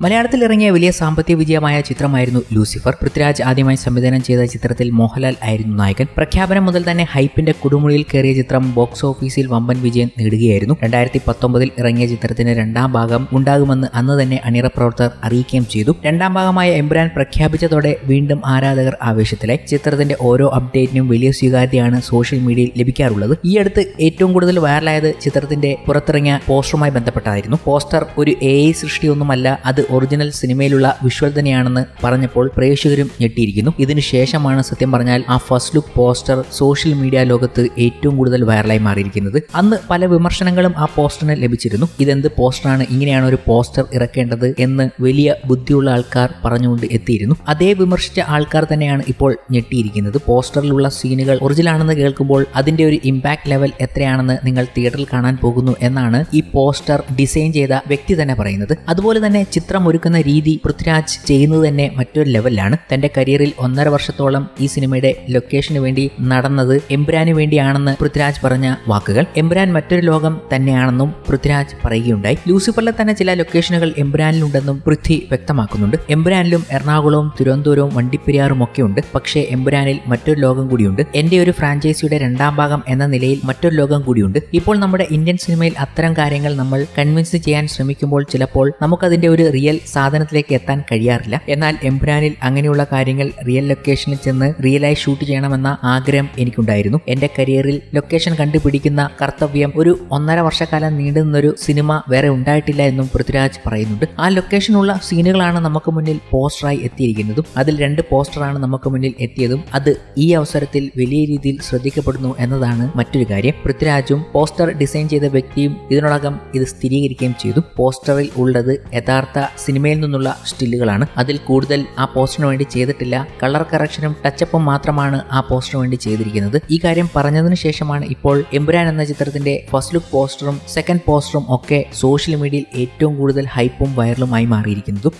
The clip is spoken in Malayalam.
മലയാളത്തിൽ ഇറങ്ങിയ വലിയ സാമ്പത്തിക വിജയമായ ചിത്രമായിരുന്നു ലൂസിഫർ. പൃഥ്വിരാജ് ആദ്യമായി സംവിധാനം ചെയ്ത ചിത്രത്തിൽ മോഹൻലാൽ ആയിരുന്നു നായകൻ. പ്രഖ്യാപനം മുതൽ തന്നെ ഹൈപ്പിന്റെ കൊടുമുടിയിൽ കയറിയ ചിത്രം ബോക്സ് ഓഫീസിൽ വമ്പൻ വിജയം നേടുകയായിരുന്നു. രണ്ടായിരത്തി പത്തൊമ്പതിൽ ഇറങ്ങിയ ചിത്രത്തിന്റെ രണ്ടാം ഭാഗം ഉണ്ടാകുമെന്ന് അന്ന് തന്നെ അണിയറ പ്രവർത്തകർ അറിയിക്കുകയും ചെയ്തു. രണ്ടാം ഭാഗമായ എംബ്രാൻ പ്രഖ്യാപിച്ചതോടെ വീണ്ടും ആരാധകർ ആവേശത്തിലായി. ചിത്രത്തിന്റെ ഓരോ അപ്ഡേറ്റിനും വലിയ സ്വീകാര്യതയാണ് സോഷ്യൽ മീഡിയയിൽ ലഭിക്കാറുള്ളത്. ഈ അടുത്ത് ഏറ്റവും കൂടുതൽ വൈറലായത് ചിത്രത്തിന്റെ പുറത്തിറങ്ങിയ പോസ്റ്ററുമായി ബന്ധപ്പെട്ടായിരുന്നു. പോസ്റ്റർ ഒരു എ സൃഷ്ടിയൊന്നുമല്ല അത് ഒറിജിനൽ സിനിമയിലുള്ള വിഷ്വൽ തന്നെയാണെന്ന് പറഞ്ഞപ്പോൾ പ്രേക്ഷകരും ഞെട്ടിയിരിക്കുന്നു. ഇതിനു ശേഷമാണ് സത്യം പറഞ്ഞാൽ ആ first look poster social media ലോകത്ത് ഏറ്റവും കൂടുതൽ വൈറലായി മാറിയിരിക്കുന്നത്. അന്ന് പല വിമർശനങ്ങളും ആ പോസ്റ്ററിന് ലഭിച്ചിരുന്നു. ഇതെന്ത് പോസ്റ്ററാണ്? ഇങ്ങനെയാണ് ഒരു പോസ്റ്റർ ഇറക്കേണ്ടത് എന്ന് വലിയ ബുദ്ധിയുള്ള ആൾക്കാർ പറഞ്ഞുകൊണ്ട് എത്തിയിരുന്നു. അതേ വിമർശിച്ച ആൾക്കാർ തന്നെയാണ് ഇപ്പോൾ ഞെട്ടിയിരിക്കുന്നത്. പോസ്റ്ററിലുള്ള സീനുകൾ ഒറിജിനാണെന്ന് കേൾക്കുമ്പോൾ അതിന്റെ ഒരു ഇമ്പാക്ട് ലെവൽ എത്രയാണെന്ന് നിങ്ങൾ തിയേറ്ററിൽ കാണാൻ പോകുന്നു എന്നാണ് ഈ പോസ്റ്റർ ഡിസൈൻ ചെയ്ത വ്യക്തി തന്നെ പറയുന്നത്. അതുപോലെ തന്നെ ചിത്രം ഒരുക്കുന്ന രീതി പൃഥ്വിരാജ് ചെയ്യുന്നത് തന്നെ മറ്റൊരു ലെവലിലാണ്. തന്റെ കരിയറിൽ ഒന്നര വർഷത്തോളം ഈ സിനിമയുടെ ലൊക്കേഷന് വേണ്ടി നടന്നത് എംബ്രാന് വേണ്ടിയാണെന്ന് പൃഥ്വിരാജ് പറഞ്ഞ വാക്കുകൾ. എംബ്രാൻ മറ്റൊരു ലോകം തന്നെയാണെന്നും പൃഥ്വിരാജ് പറയുകയുണ്ടായി. ലൂസിഫറിലെ തന്നെ ചില ലൊക്കേഷനുകൾ എംബ്രാനിലുണ്ടെന്നും പൃഥ്വി വ്യക്തമാക്കുന്നുണ്ട്. എംബ്രാനിലും എറണാകുളവും തിരുവനന്തപുരവും വണ്ടിപ്പെരിയാറും ഒക്കെ ഉണ്ട് പക്ഷേ എംബ്രാനിൽ മറ്റൊരു ലോകം കൂടിയുണ്ട്. എന്റെ ഒരു ഫ്രാഞ്ചൈസിയുടെ രണ്ടാം ഭാഗം എന്ന നിലയിൽ മറ്റൊരു ലോകം കൂടിയുണ്ട്. ഇപ്പോൾ നമ്മുടെ ഇന്ത്യൻ സിനിമയിൽ അത്തരം കാര്യങ്ങൾ നമ്മൾ കൺവിൻസ് ചെയ്യാൻ ശ്രമിക്കുമ്പോൾ ചിലപ്പോൾ നമുക്കതിന്റെ ഒരു റിയൽ സാധനത്തിലേക്ക് എത്താൻ കഴിയാറില്ല. എന്നാൽ എംബ്രാനിൽ അങ്ങനെയുള്ള കാര്യങ്ങൾ റിയൽ ലൊക്കേഷനിൽ ചെന്ന് റിയലായി ഷൂട്ട് ചെയ്യണമെന്ന ആഗ്രഹം എനിക്കുണ്ടായിരുന്നു. എന്റെ കരിയറിൽ ലൊക്കേഷൻ കണ്ടുപിടിക്കുന്ന കർത്തവ്യം ഒരു ഒന്നര വർഷക്കാലം നീണ്ടു നിന്നൊരു സിനിമ വേറെ ഉണ്ടായിട്ടില്ല എന്നും പൃഥ്വിരാജ് പറയുന്നുണ്ട്. ആ ലൊക്കേഷനുള്ള സീനുകളാണ് നമുക്ക് മുന്നിൽ പോസ്റ്ററായി എത്തിയിരിക്കുന്നതും അതിൽ രണ്ട് പോസ്റ്ററാണ് നമുക്ക് മുന്നിൽ എത്തിയതും അത് ഈ അവസരത്തിൽ വലിയ രീതിയിൽ ശ്രദ്ധിക്കപ്പെടുന്നു എന്നതാണ് മറ്റൊരു കാര്യം. പൃഥ്വിരാജും പോസ്റ്റർ ഡിസൈൻ ചെയ്ത വ്യക്തിയും ഇതിനോടകം ഇത് സ്ഥിരീകരിക്കുകയും ചെയ്തു. പോസ്റ്ററിൽ ഉള്ളത് യഥാർത്ഥ സിനിമയിൽ നിന്നുള്ള സ്റ്റില്ലുകളാണ്. അതിൽ കൂടുതൽ ആ പോസ്റ്ററിന് വേണ്ടി ചെയ്തിട്ടില്ല. കളർ കറക്ഷനും ടച്ചപ്പും മാത്രമാണ് ആ പോസ്റ്ററിന് വേണ്ടി ചെയ്തിരിക്കുന്നത്. ഈ കാര്യം പറഞ്ഞതിന് ശേഷമാണ് ഇപ്പോൾ എമ്പുരാൻ എന്ന ചിത്രത്തിന്റെ ഫസ്റ്റ് ലുക്ക് പോസ്റ്ററും സെക്കൻഡ് പോസ്റ്ററും ഒക്കെ സോഷ്യൽ മീഡിയയിൽ ഏറ്റവും കൂടുതൽ ഹൈപ്പും വൈറലുമായി മാറിയിരിക്കുന്നതും.